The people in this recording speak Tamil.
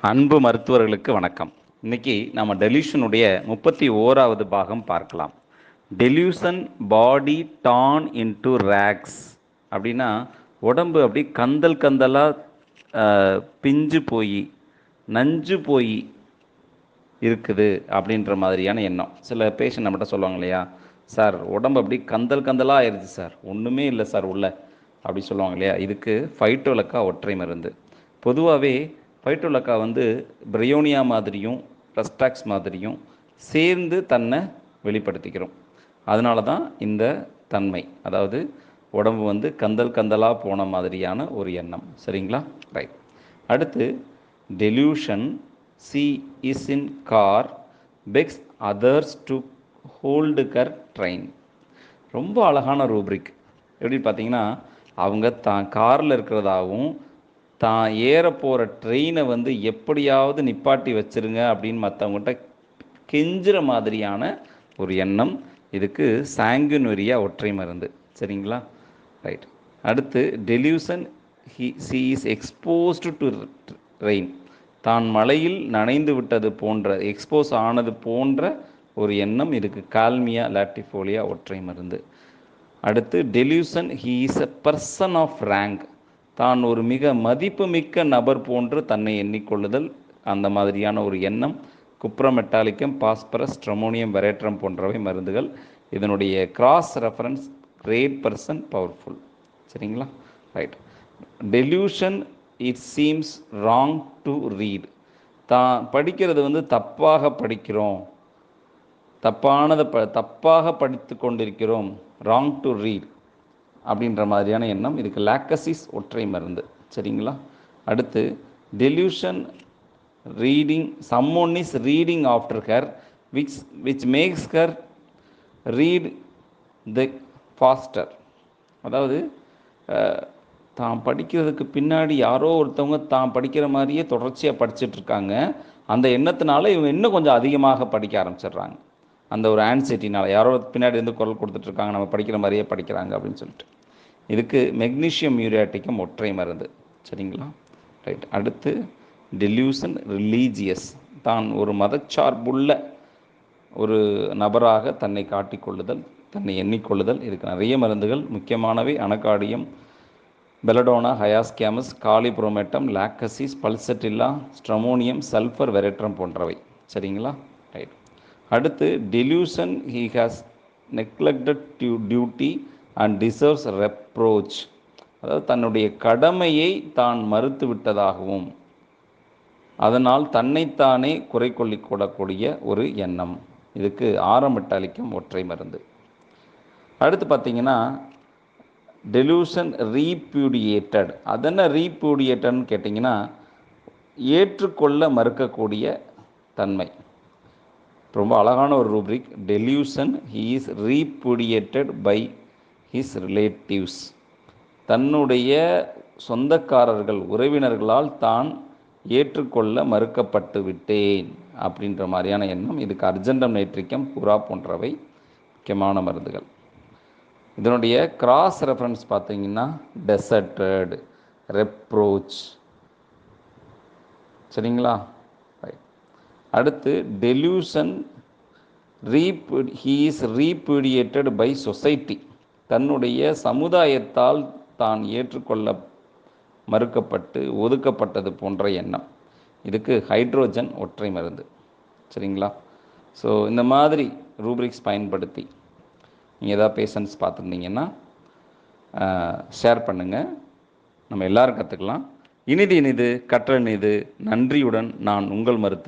அன்பு மருத்துவர்களுக்கு வணக்கம். இன்னைக்கு நம்ம டெலியூஷனுடைய முப்பத்தி ஓராவது பாகம் பார்க்கலாம். Delusion body torn into rags. அப்படின்னா உடம்பு அப்படி கந்தல் கந்தலாக பிஞ்சு போய் நஞ்சு போய் இருக்குது அப்படின்ற மாதிரியான எண்ணம். சில பேஷண்ட் நம்மகிட்ட சொல்லுவாங்க இல்லையா? சார் உடம்பு அப்படி கந்தல் கந்தலாக ஆயிடுச்சு சார். ஒன்றுமே இல்லை சார் உள்ள. அப்படி சொல்லுவாங்க இல்லையா? இதுக்கு ஃபைட்டோலக்கா ஒற்றை மருந்து. பொதுவாகவே ஃபைட்டோலக்கா வந்து பிரையோனியா மாதிரியும் ரஸ்டாக்ஸ் மாதிரியும் சேர்ந்து தன்னை வெளிப்படுத்திக்கிறோம். அதனால தான் இந்த தன்மை. அதாவது உடம்பு வந்து கந்தல் கந்தலாக போன மாதிரியான ஒரு எண்ணம். சரிங்களா? ரைட் அடுத்து delusion she is in car begs others to hold her train ரொம்ப அழகான ரூப்ரிக் எப்படி பார்த்தீங்கன்னா அவங்க தான் காரில் இருக்கிறதாவும் தான் ஏற போகிற ட்ரெயினை வந்து எப்படியாவது நிப்பாட்டி வச்சிருங்க அப்படின்னு மற்றவங்ககிட்ட கெஞ்சுற மாதிரியான ஒரு எண்ணம். இதுக்கு சாங்குனரியா ஒற்றை மருந்து. சரிங்களா? ரைட் அடுத்து delusion he she is exposed to rain தான் மலையில் நனைந்து விட்டது போன்ற எக்ஸ்போஸ் ஆனது போன்ற ஒரு எண்ணம் இதுக்கு. கால்மியா லாட்டிஃபோலியா ஒற்றை மருந்து. அடுத்து delusion he is a person of rank தான் ஒரு மிக மதிப்புமிக்க நபர் போன்று தன்னை எண்ணிக்கொள்ளுதல் அந்த மாதிரியான ஒரு எண்ணம் குப்ரமெட்டாலிக்கம் பாஸ்பரஸ் ட்ரமோனியம் வெரேட்ரம் போன்றவை மருந்துகள். இதனுடைய cross reference great person powerful சரிங்களா? Right delusion it seems wrong to read தான் படிக்கிறது வந்து தப்பாக படிக்கிறோம். தப்பானதை ப தப்பாக படித்து கொண்டிருக்கிறோம். ராங் டு ரீட் அப்படின்ற மாதிரியான எண்ணம். இதுக்கு லாக்கசிஸ் ஒற்றை மருந்து. சரிங்களா? அடுத்து delusion reading someone is reading after her which which makes her read the faster அதாவது தான் படிக்கிறதுக்கு பின்னாடி யாரோ ஒருத்தவங்க தான் படிக்கிற மாதிரியே தொடர்ச்சியாக படிச்சுட்ருக்காங்க அந்த எண்ணத்தினால இவங்க இன்னும் கொஞ்சம் அதிகமாக படிக்க ஆரம்பிச்சிடுறாங்க. அந்த ஒரு ஆன்சைட்டினால யாரோ பின்னாடி இருந்து குரல் கொடுத்துட்ருக்காங்க நம்ம படிக்கிற மாதிரியே படிக்கிறாங்க அப்படின்னு சொல்லிட்டு. இதுக்கு மெக்னீஷியம் யூரியாட்டிக்கம் ஒற்றை மருந்து. சரிங்களா? ரைட் அடுத்து டெலியூசன் ரிலீஜியஸ் தான் ஒரு மதச்சார்புள்ள ஒரு நபராக தன்னை காட்டிக்கொள்ளுதல் தன்னை எண்ணிக்கொள்ளுதல். இதுக்கு நிறைய மருந்துகள் முக்கியமானவை anacardium belladonna hyoscyamus kali bromatum lachesis pulsatilla stramonium sulphur veratrum போன்றவை. சரிங்களா? ரைட் அடுத்து delusion he has neglected due duty and deserves reproach அதாவது தன்னுடைய கடமையை தான் மறுத்து விட்டதாகவும் அதனால் தன்னைத்தானே குறை கொள்ளிக் ஒரு எண்ணம். இதுக்கு ஆரம்பிட்டளிக்கும் ஒற்றை மருந்து. அடுத்து பார்த்தீங்கன்னா டெலூஷன் ரீப்யூடியேட்டட் அதென்ன ரீப்யூடியேட்டட்னு கேட்டிங்கன்னா ஏற்றுக்கொள்ள மறுக்கக்கூடிய தன்மை. ரொம்ப அழகான ஒரு rubric delusion he is repudiated by his relatives தன்னுடைய சொந்தக்காரர்கள் உறவினர்களால் தான் ஏற்றுக்கொள்ள மறுக்கப்பட்டு விட்டேன் அப்படின்ற மாதிரியான எண்ணம். இதுக்கு அர்ஜென்டம் நைட்ரிக்கம் புறா போன்றவை முக்கியமான மருந்துகள். இதனுடைய கிராஸ் ரெஃபரன்ஸ் பார்த்தீங்கன்னா டெசர்டட் ரெப்ரோச் சரிங்களா? அடுத்து delusion rep he is repudiated by society தன்னுடைய சமுதாயத்தால் தான் ஏற்றுக்கொள்ள மறுக்கப்பட்டு ஒதுக்கப்பட்டது போன்ற எண்ணம். இதுக்கு ஹைட்ரோஜன் ஒற்றை மருந்து. சரிங்களா? ஸோ இந்த மாதிரி ரூப்ரிக்ஸ் பயன்படுத்தி நீங்கள் எதாவது பேஷன்ஸ் பார்த்துருந்தீங்கன்னா ஷேர் பண்ணுங்கள் நம்ம எல்லோரும் கற்றுக்கலாம் இனிது இனிது கற்ற இனிது. நன்றியுடன் நான் உங்கள் மருத்துவ